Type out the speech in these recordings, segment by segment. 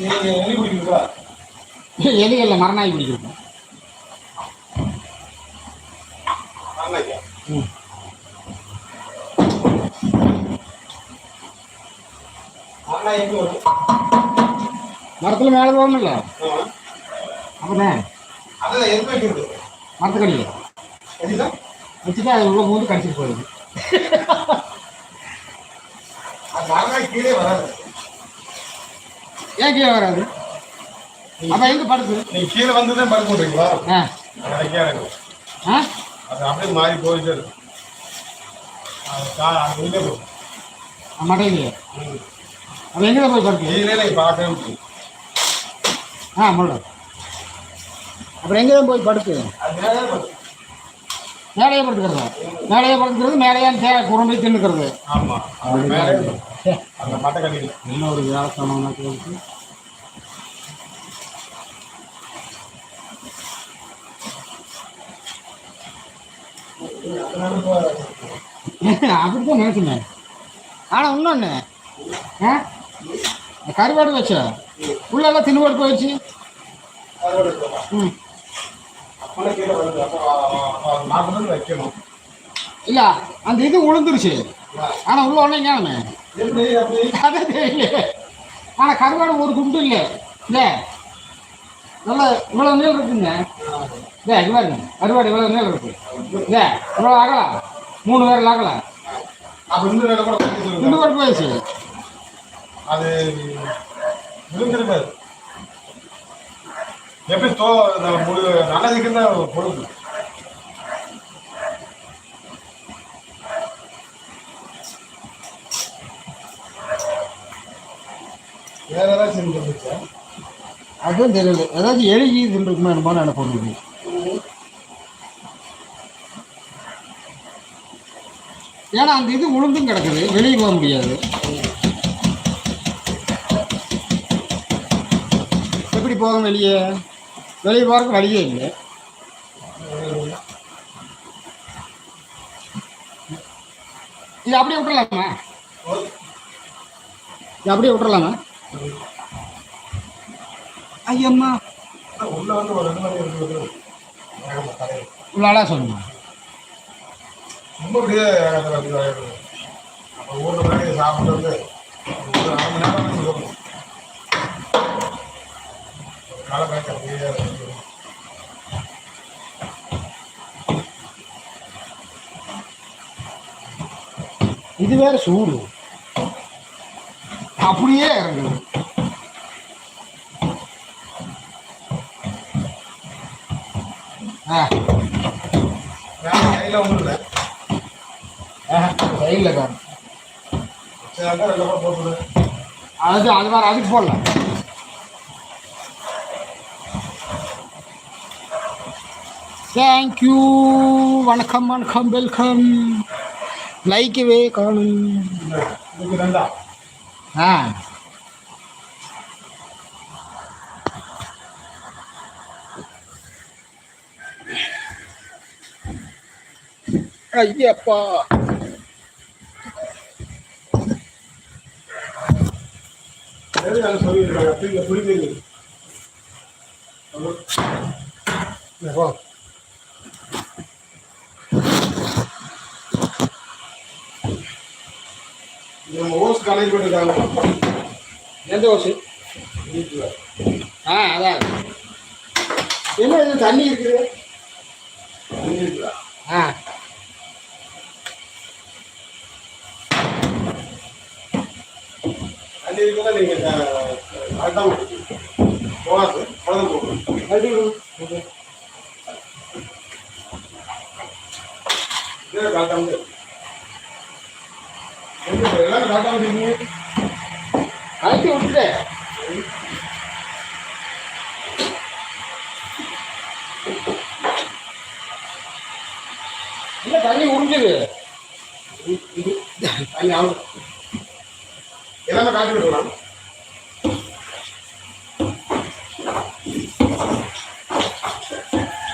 நீங்க எலி பிடிக்கிறீங்களா எலிகளில் மரணாய் பிடிக்கிறது. ஆமாய்யா ம் ஆனா மரத்தில் மேலே போகணும்ல மரத்துக்கடியில். வச்சுட்டு அது உள்ள மூந்து கடிச்சிட்டு போயிடுது. கீழே வராது. ஏன் கீழே வராது? அப்போ எங்கே படுத்து? நீங்க கீழே வந்து தான் படுக்க ஆ. அது அப்படியே மாறி போயிட்டே இருக்கும் கா- அது எங்கே போய் படுத்து? கீழே நீங்க பார்க்கவே முடியும் ஆ முள்ள அப்புறம் எங்கே போய் படுத்து. மேலேயே படுத்துக்கிறது. மேலேயே படுத்துக்கிறது மேலேயே தே குறும்பி தின்னுக்கிறது. ஆமா. அது மேலே. அந்த மட்டை கட்டியில் என்ன ஒரு வியாசமான கேள்வி அப்படித்தான் நினைச்சேன். ஆனால் இன்னொன்று ஆ? கருவாடு வச்ச உள்ளெல்லாம் தின்னுபாடு போயிடுச்சு ம். இல்லை அந்த இது உளுந்துருச்சு. ஆனால் உள்ள ஒன்றே ஞானமே. அதே தெரியல ஆனால் கருவாடு ஒரு குண்டு இல்லை. இல்லை. நல்ல இவ்வளோ நீள் இருக்குங்க. இல்லை இது பாருங்க. கருவாடு இவ்வளோ நீள் இருக்கு. இல்லை இவ்வளோ ஆகலாம் மூணு பேரில் ஆகலாம் சொல்லுங்க. போட்டு போயிடுச்சு அது எப்படி தோ நல்லதுக்கு தான் பொழுது வேற ஏதாச்சும் இருந்துச்சா அதுவும் தெரியல. ஏதாச்சும் எழுதி இருக்குமா என்னமோ எனக்கு ஒன்று ஏன்னா அந்த இது உளுந்தும் கிடக்குது. வெளியே போக முடியாது. எப்படி போகும் வெளியே? வெளியே போகிறதுக்கு வழியே இல்லை. இது அப்படியே விட்டுறலாமா? இது அப்படியே விட்டுறலாமா? ஐயம்மா உள்ள வந்து ஒரு ரெண்டு மணி இருக்கு வேகமா தலையில. இவ்வளோ சொல்லணும் ரொம்ப அப்படியே ஊர்ல போய் சாப்பிட்டு வந்து ஒரு அரை மணி நேரம் காலை பேக்க அப்படியே. இது வேற சூடு அப்படியே இறங்குது ஆ வேற கையில ஒண்ணும் இல்லை. சைடில் தான் சரி, அதான் ரெண்டு பக்கம் போட்டுடு. அது அது வேற அதுக்கு போடல தேங்க்யூ வணக்கம் வணக்கம் வெல்கம் லைக்கவே காணும் இந்த இதுக்கு ரெண்டா? ஆ ஐயப்பா எது வேலை சொல்லியிருக்காங்க? புரியுது, புரியுது. இங்க போ. இது நம்ம ஓஸ் காலேஜ் போயிருக்காங்க எந்த ஓசு வீட்டுல ஆ அதான். என்ன இது தண்ணி இருக்குது? ஆ. தண்ணி இருக்குன்னா நீங்க கரெக்டாக போகாது குழந்தை போகணும் அது இதே கரெக்டாக வந்து அழைச்சி விட்டுட்டு இல்ல தண்ணி உறிஞ்சுது? தண்ணி ஆகும். எல்லாமே காட்டி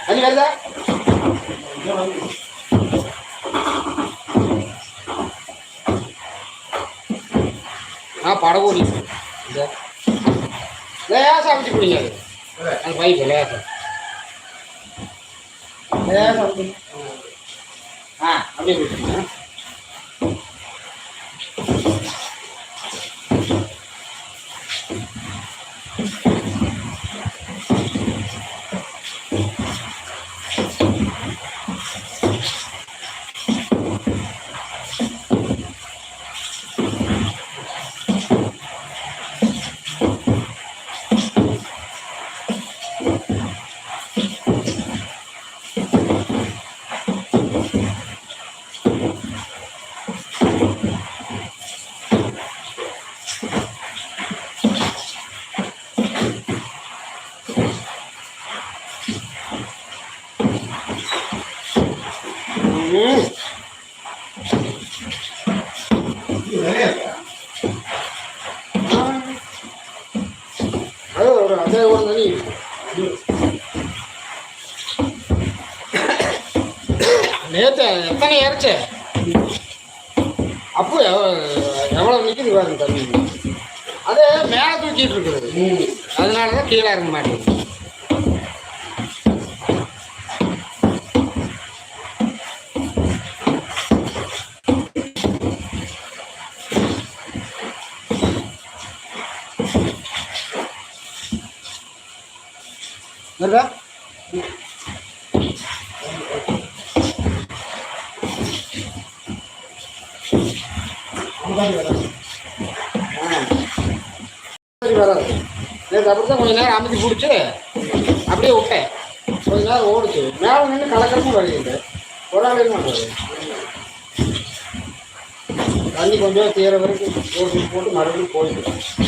தண்ணி வருதா? ஆ படகோடி இந்த லேசாக அமைச்சு பிடிங்க அது அந்த பைப்பு லேசாக லேசாக ஆ அப்படியே பிடிச்சிங்க நேற்று எத்தனை இறச்சு? அப்போ எவ்வளோ நிற்கிது பாருங்க தண்ணி அது மேலே தூக்கிட்டு இருக்குது அதனால தான் கீழே இறங்க மாட்டேங்குது. வருதா சரி வராது நேற்று அப்படி தான் கொஞ்ச நேரம் அமைதி பிடிச்சி அப்படியே விட்டேன் கொஞ்ச நேரம் ஓடிச்சு மேலே நின்று கலக்கரமும் வருகிறது ஒரு ஆள் மாட்டாரு தண்ணி கொஞ்சம் தீர வரைக்கும் போட்டு போட்டு மறுபடியும் போயிட்டு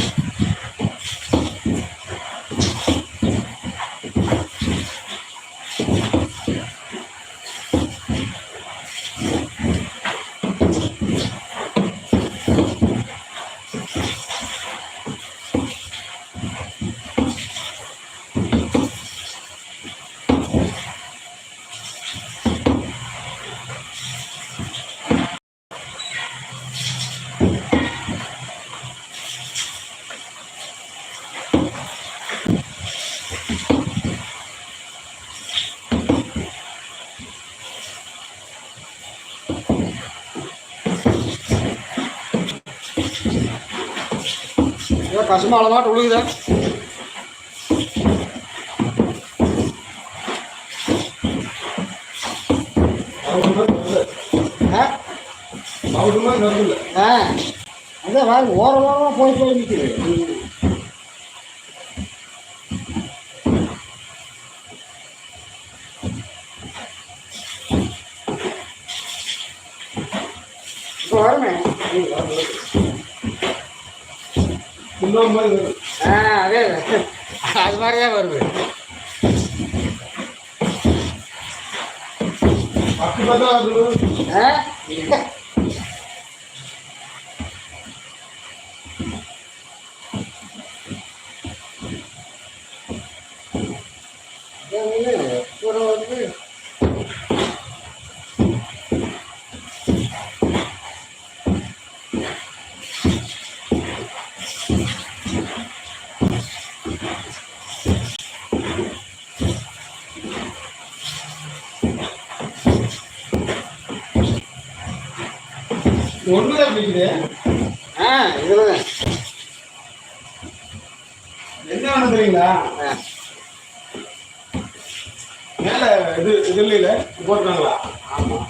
கசுமால மாட்டு உழுகுதா. ஆ? அதான் வாங்க ஓர ஓரமாக போய் போய் நிற்குது இப்போ வருமே இன்னொரு மாதிரி வருது. ஆ அதே ஒண்ணுதான் பிடிக்குது. ஆ இதில் என்ன வேணும் தெரியுங்களா? மேல இது இது இல்லையில போட்டுருக்காங்களா? ஆமாம்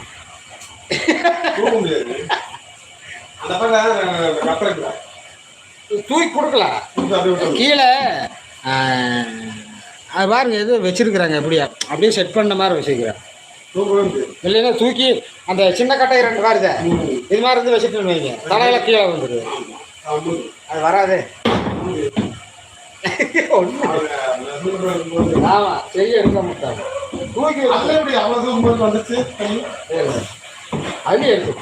தூக்க முடியாது. அந்த பக்கம் தூக்கி கொடுக்கலாம் கீழே அது பாருங்க எது வச்சிருக்கிறாங்க அப்படியே அப்படியே செட் பண்ண மாதிரி வச்சிருக்கிறாங்க. இல்லைன்னா தூக்கி அந்த சின்ன கட்டை ரெண்டு வருது இது. மாதிரி இருந்து வச்சுட்டு வைங்க. தலையில கீழே வந்துடுது. அது வராது. ஆமா செய்ய எடுக்க மாட்டாங்க. தூக்கி அவ்வளவு வந்துச்சு அது எவ்வளவு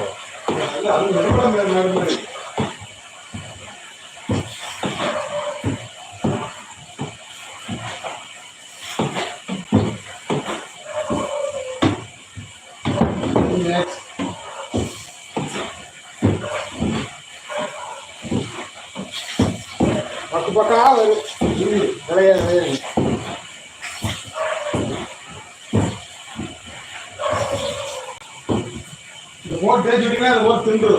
விட்டீங்கன்னா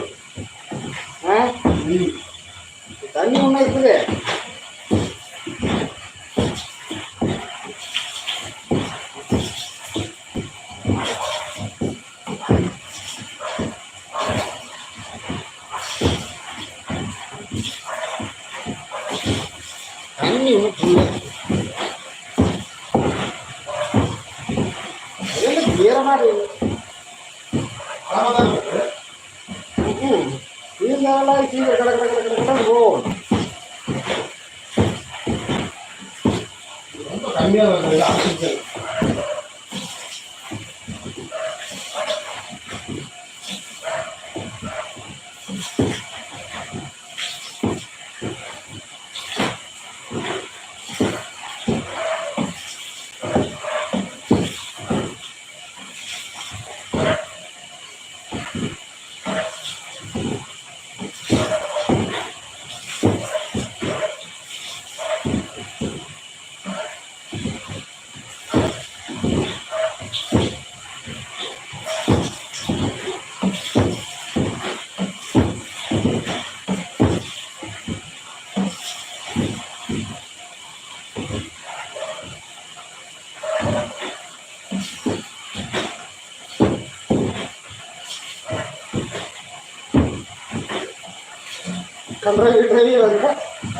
கன்றாவி வருங்க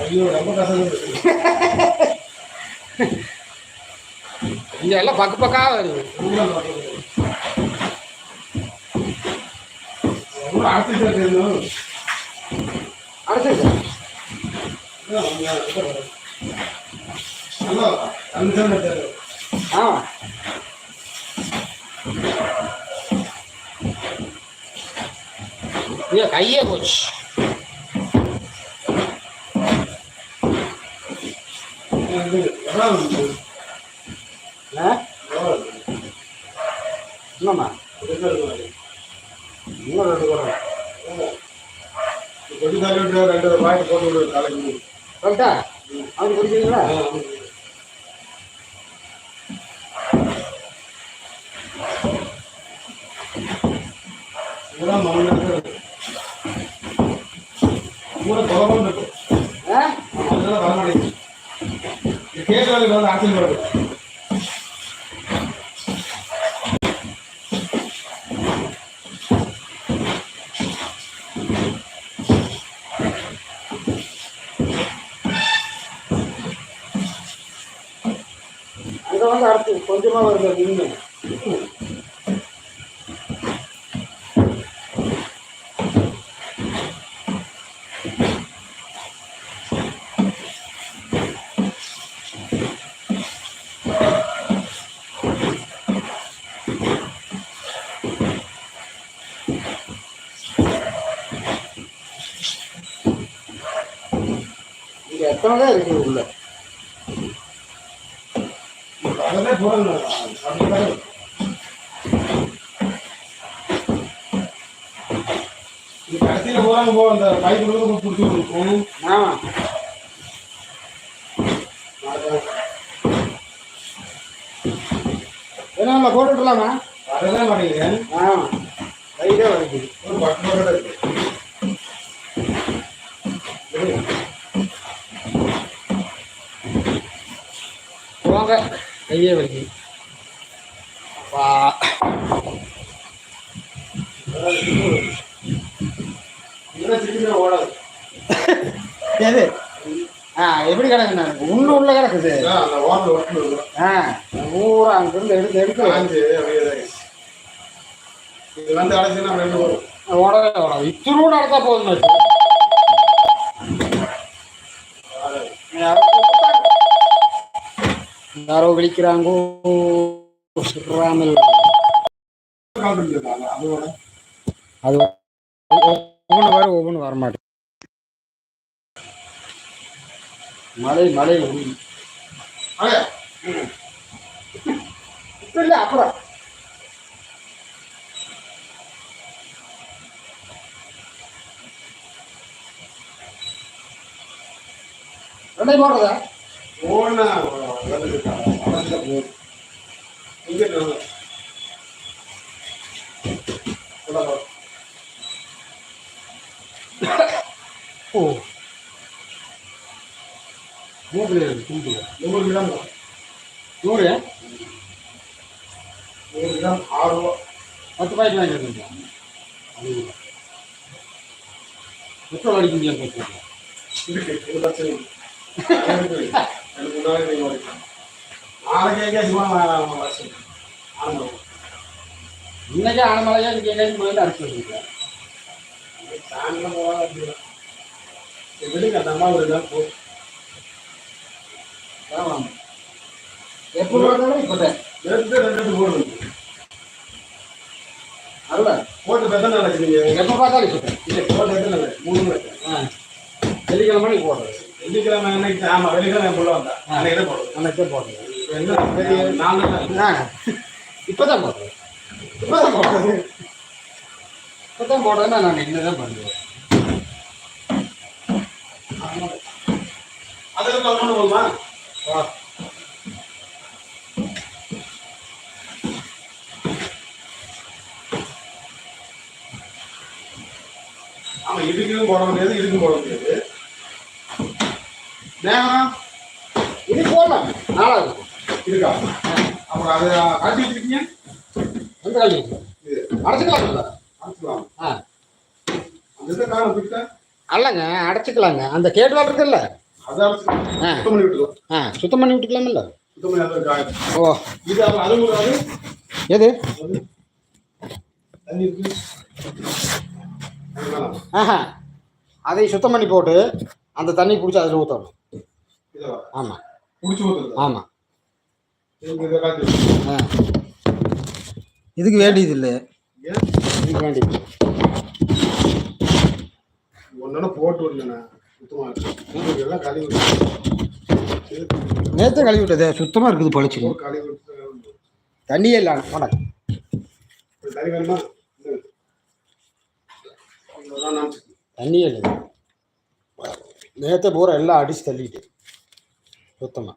ஐயோ ரொம்ப இருக்கு இங்க எல்லாம் பக்க பக்கா வருது. ஆ. ஐயோ கையே போச்சு. என்னம்மா இன்னும் ரெண்டு பேரும் கொடி தள்ளி ரெண்டு பாயிண்ட் போட்டு விடு தலைக்கு கரெக்டா அவன் குடிக்கிறீங்களா இதெல்லாம் மண்ணு பூரா குழம்பு இருக்கு ஆ அதெல்லாம் வர மாட்டேங்குது கேட்கறது வந்து ஆக்சிஜன் வருது அங்க வந்து அடுத்து கொஞ்சமா வருது மீன் என்ன போட்டுலாமா வரதான் மாட்டேங்குது ஆ கையிலே வலிக்குது ஒரு பத்து ரூபா இருக்கு போங்க கையே வலிக்குது அப்பா. ஓடாது எது? ஆ எப்படி கிடக்குண்ணா உள்ள உள்ள கிடக்குது ஆ பூரா அங்கிருந்து எடுத்து எடுத்து. இது வந்து அடைச்சுன்னா ரெண்டு வரும். உடனே உடனே இத்தினோடு நடத்தா போதும். யாரோ விழிக்கிறாங்கோ அதோட அது ஒவ்வொன்று வரும் ஒவ்வொன்று வர மழை மழை ஒளி. அடே இப்ப இல்லை அப்புறம் ரெண்டையும் போடுறதா போனா வந்துருக்காங்க அவன்கிட்ட போ இங்க இருக்கு. போடா, போடா. ஓ நூறு நூறு கிராம் நூறு? நூறு கிராம் ஆறு ரூபா. பத்து பாக்கெட் வாங்கி வந்துருக்கோம் பெட்ரோல் அடிக்க முடியாது ஓடிக்கலாம். நாளைக்கு எங்கேயாச்சும் ஆமாம் இன்னைக்கே ஆனமலையா இன்னைக்கு எங்கேயும் போய் அடிச்சு வந்துருக்கேன் சாயந்தரம் சரி, விடுங்க அந்த அம்மா ஒரு நாள் போ. ஆமாம். இப்போ ரெண்டு ரெண்டு போடுது அல்ல போட்டு பெத்தனை நினைக்கிறீங்க எப்போ பார்த்தாலும் சொல்கிறேன் இல்லை போட்டு எத்தனை நாள்? மூணு நாள் ஆ. வெள்ளிக்கிழமை போடுறது. வெள்ளிக்கிழமை அன்னைக்கு ஆமா வெள்ளிக்கிழமை புள்ள வந்தா. அன்னைக்கு தான் போடுறது. அன்னைக்கே போடுறது. இப்ப என்ன பெரிய நாலு நாள் ஆ இப்போ தான் போடுறது. இப்போ தான் போடுறது. இப்போ தான் போடுறதுன்னா நான் என்ன தான் பண்ணுவேன். அதுக்கு ஒன்று போகுமா ஆமா இதுக்கும் போட முடியாது இதுக்கும் போட முடியாது. நேரம் இது போடலாம். இருக்கும் இருக்கா. அப்புறம் அதை கட்டி வச்சிருக்கீங்க? எந்த கல்வி இது. அடைச்சிக்கலாம்ல அனுப்பிச்சுக்கலாம் ஆ. அந்த காலம் அல்லங்க அடைச்சிக்கலாங்க. அந்த கேட்வால் இருக்குல்ல? அதை அனுப்பிச்சு ஆ. ஆ சுத்தம் பண்ணி காயம் ஓ. இது எது. ஆஹா. அதை சுத்தம் பண்ணி போட்டு அந்த தண்ணி பிடிச்சி அதில் ஊற்றணும். ஆமாம் ஆமாம். ஆ. இதுக்கு வேண்டியது இல்லை இதுக்கு வேண்டியது ஒன்னொன்னு போட்டு விடலண்ணா நேற்று கழுவி விட்டதே சுத்தமாக இருக்குது விட்டு தண்ணியே இல்லை நினைச்சுக்க. தண்ணியே இல்லை. நேற்று பூரா எல்லாம் அடிச்சு தள்ளிட்டு சுத்தமாக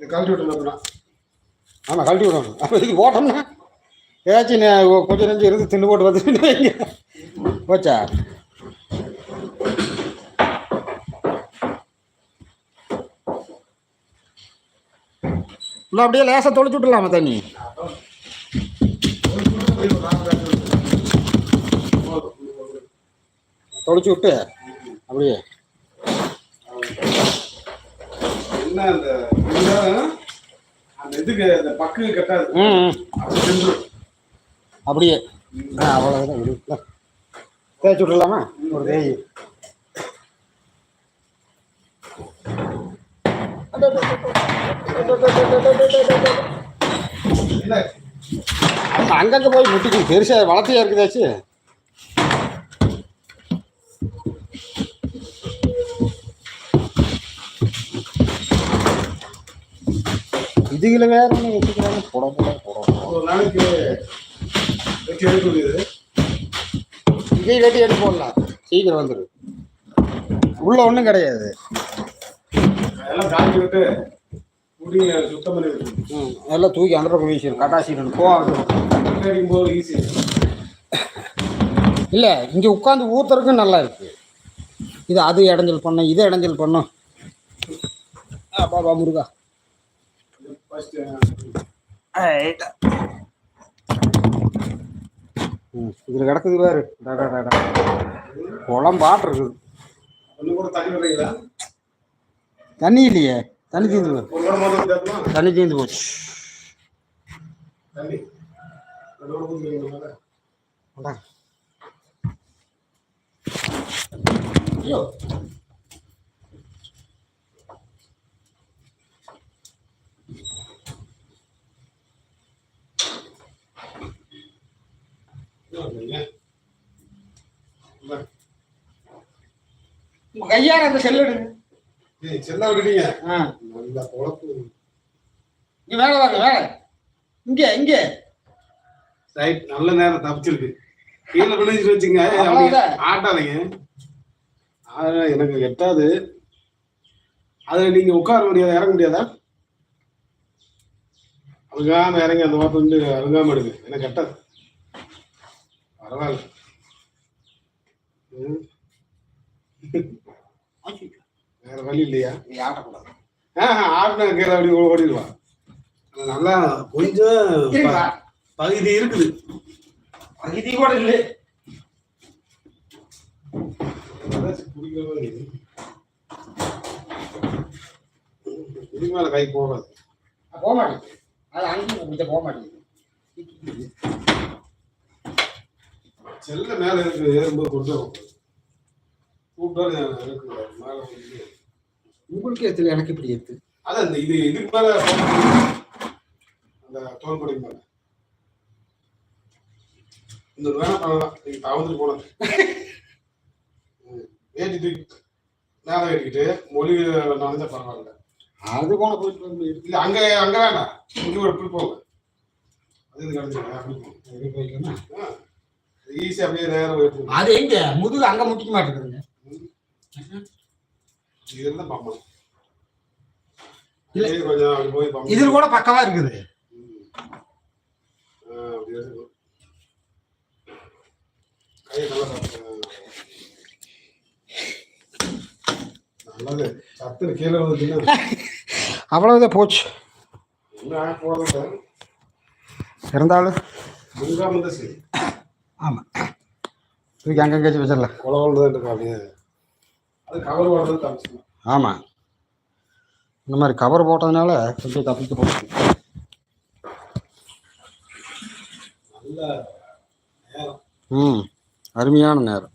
கழட்டி விட்டுலாம் ஆமாம் கழட்டி விடணும். அப்போ இதுக்கு போட்டோம்னா ஏதாச்சும் கொஞ்சம் நெஞ்சு இருந்து தின்னு போட்டு வந்துட்டு. போச்சா? இல்லை அப்படியே லேசாக தொலைச்சு விட்டுலாமா தண்ணி? தொலைச்சு விட்டு அப்படியே. என்ன அந்த இதுக்கு அந்த பக்கு கட்டாது. அப்படியே. அவ்வளோதான். தேய்ச்சி விட்டுலாமா ஒரு தேய். அங்கங்கே போய் முட்டிக்கும் பெருசாக வளர்த்தியா இருக்குதாச்சு இதுகளை வேற ஒன்று வச்சுக்கிறாங்க. புட புட புட நாளைக்கு இதையும் வெட்டி எடுத்து போடலாம். சீக்கிரம் வந்துடும் உள்ள ஒன்றும் கிடையாது. விட்டு முடி சுத்தம் பண்ணி விட்டு ம் எல்லாம் தூக்கி அந்த பக்கம் வீசிடும் கட்டாசிட்டு போ அடிக்கும் போது ஈஸி. இல்லை இங்கே உட்காந்து ஊத்துறதுக்கும் நல்லா இருக்கு. இது அது இடைஞ்சல் பண்ணும் இது இடைஞ்சல் பண்ணும். பாபா முருகா. இதில் கிடக்குது பாரு. டடா டடா குளம் பாட்டு இருக்குது ஒன்று கூட தண்ணி தண்ணி இல்லையே தண்ணி தீர்ந்து போச்சு தண்ணி தீர்ந்து போச்சு கையார அந்த செல் எடுங்க. ஏய் செல்ல விட்டுட்டீங்க. நல்லா குழப்பு இங்க வேலை வாங்க வேலை இங்க இங்க. ரைட் நல்ல நேரம் தப்பிச்சிருக்கு. கீழே விழுந்துச்சு வச்சுங்க. ஆட்டாதீங்க. எனக்கு எட்டாது. அதில் நீங்கள் உட்கார முடியாதா இறங்க முடியாதா? அழுங்காம இறங்கி அந்த ஓரத்தை வந்து அழுங்காம எடுங்க என்ன கெட்டது பரவாயில்ல. வேற வழி இல்லையா? நீ ஆட்டக்கூடாது ஆட்டின கீழே அப்படி ஓடிடுவா. அது நல்லா கொஞ்சம் பகுதி இருக்குது. பகுதி கூட இல்லை. மேல கை போகாது. போக மாட்டேங்குது. அது அங்கேயும் போக மாட்டேங்குது. செல்ல மேல இருக்கு ஏறும்போது கொஞ்சம் கூப்பிட்டாலும் இருக்கு மேல உங்களுக்கு எத்துல எனக்கு இப்படி எத்து அதான் இந்த இது இதுக்கு மேல. அந்த தோல் கொடி மேல. இந்த வேணா பண்ணலாம். நீங்க தவந்துட்டு போனது ம். ஏற்றி தூக்கி மேல ஏற்றிக்கிட்டு மொழி நனைஞ்சா பரவாயில்ல. அது போன போயிட்டு இல்ல அங்க அங்க வேண்டாம். இங்க ஒரு இப்படி போங்க. அது இது கிடைச்சிருக்கேன் அப்படி போங்க. இருக்கு போய்க்கலாமா? ஈஸியா அப்படியே நேரம் ஏற்றுங்க அது எங்க? முதுகு அங்க முட்டிக்க மாட்டேங்குதுங்க. இது இருந்தா பாம்பலாம் இல்ல. இல்ல கொஞ்சம் அப்படி போய் பாம்பு இதில் கூட பக்கவா இருக்குது? அவ்வளவுதான் போச்சு. இருந்தாலும் ஆமா. தூக்கி அங்கங்கே வச்சிடல குளவல் தான் இருக்கா அப்படியே அது கவர் போடுறது தப்பிச்சுக்கலாம் ஆமா. இந்த மாதிரி கவர் போட்டதுனால கொஞ்சம் நல்ல நேரம். ம் அருமையான நேரம்.